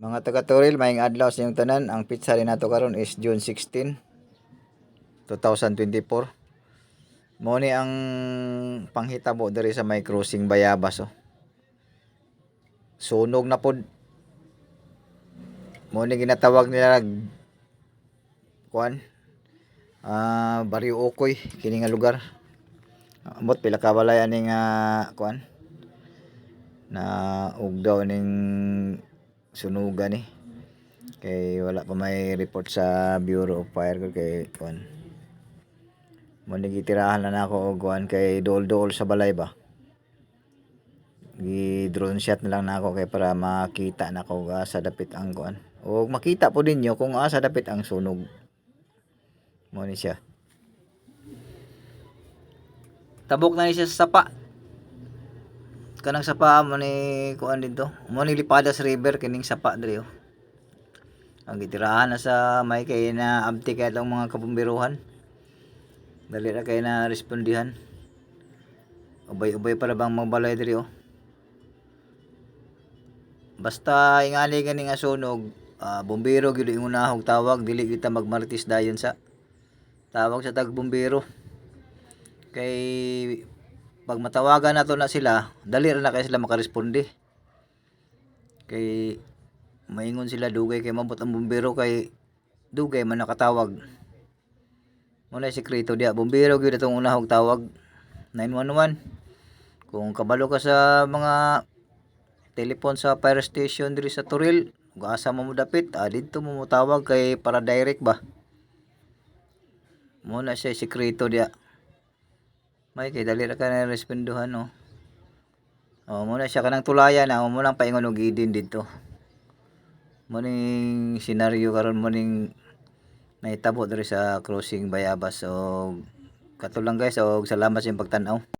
Mga taga Toril, maayong adlaw sa inyong tanan. Ang pizza rin nato karon is June 16, 2024. Mo ni ang panghitabo diri sa may crossing Bayabas oh. Sunog na pod. Mo ni ginatawag nila nag kuan. Ah, Barrio Okoy kini nga lugar. Amot pila ka balay aning ah, kuan na ug daw ning sunugan ni kay wala pa may report sa Bureau of Fire ko kay kuan mo nagitirahan na nako og kuan kay dol-dol sa balay ba? Gi drone shot na lang nako kay para makita nako ga sa dapit ang kuan ug makita po ninyo kung asa dapit ang sunog. Mo ni siya. Tabok na ni siya sa sapa kanang sapa mo ni kuan dito? Mo ni Lipadas River kining sapa diri oh. Ang gitirahan na sa may kay na abti kay itong mga kabumbiruhan. Dali ra kay na respondihan. Ubay-ubay para bang magbalay diri oh. Basta ingali gani nga sunog ah, bumbero gyud yung unahog tawag dili kita magmartis dayon sa tawag sa tag bumbero kay pag matawagan nato na sila dali ra na kay sila makaresponde. Kay maingon sila dugay kay mabot ang bumbero kay dugay man nakatawag. Mo na sekreto dia bumbero gyud atong unahog tawag. 911 kung kabalo ka sa mga telepon sa fire station diri sa Toril ug asa mo mo dapit. Ah, dito mo tawag kay para direct ba? Mo na siya sekreto dia may kay dali ra ka na responduhan no oh mo na siya kanang tulayan na mo lang paingon og idin dito. Mo ning senaryo karon mo ning nahitabo diri sa crossing Bayabas. So kato lang guys. Og salamat sa pagtan-aw